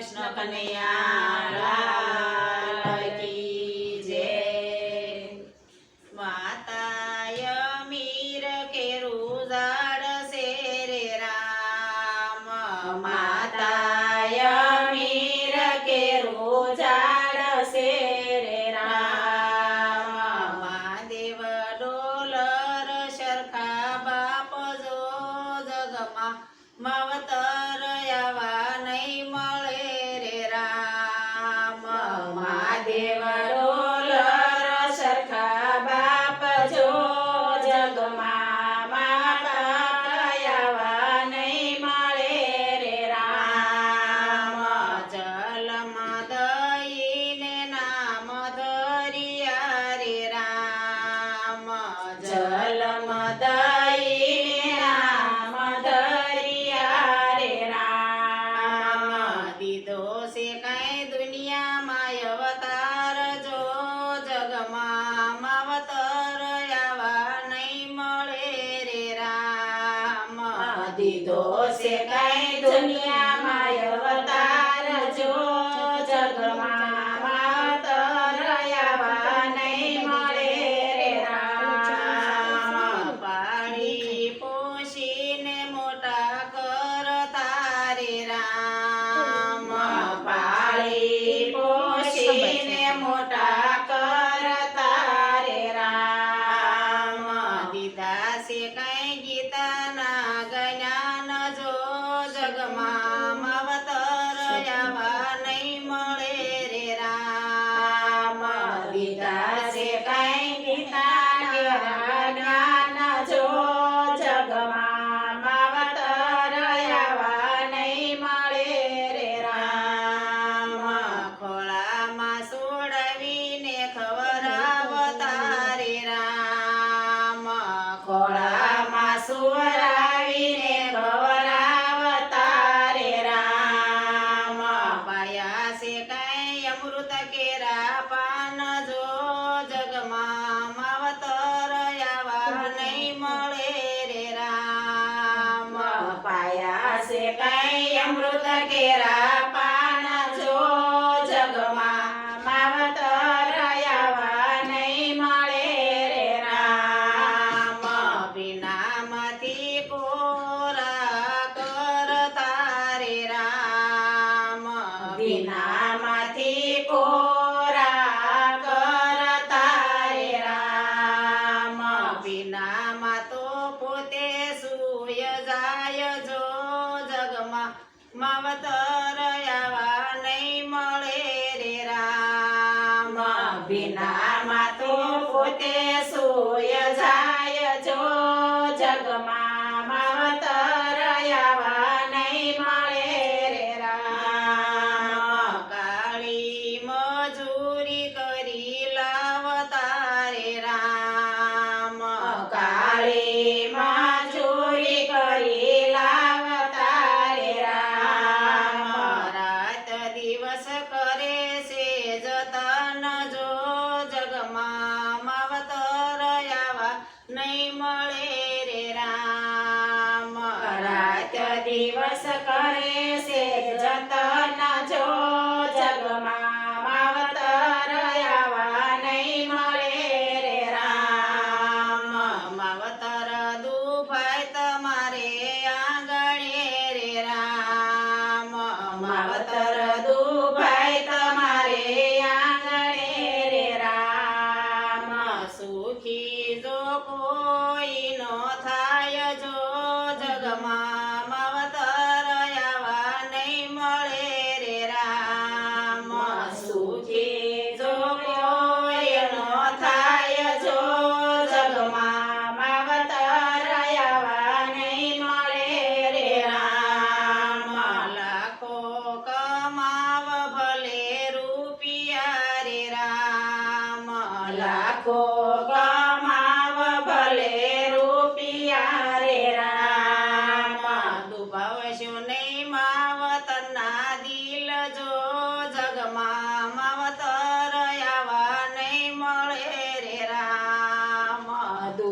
કૃષ્ણ કનૈયા લીધો છે કઈ દુનિયામાં અવતાર જો જગમાં નહીં મળે રે રામ પાણી પોષીને મોટા કરતા રે રામ પાળી પોષીને મોટા કરતા રે રામ દીધા છે સુવરાવીને ભવરાવતા રે રામ. પાયા છે કઈ અમૃત કેરા પાન જો જગમાં માવતર આવા નહીં મળે રે રામ. પાયા છે કઈ અમૃત કેરા મવતર આવા નહીં મળે રે રામ. વિના માતો નહીં મળે રે રામ. રાત દિવસ કરે છે જતન જો જગમાં કોઈ ન થાય જો જગમાં.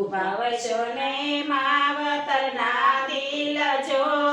ઉભાવશો ને માવતરના દિલ જો.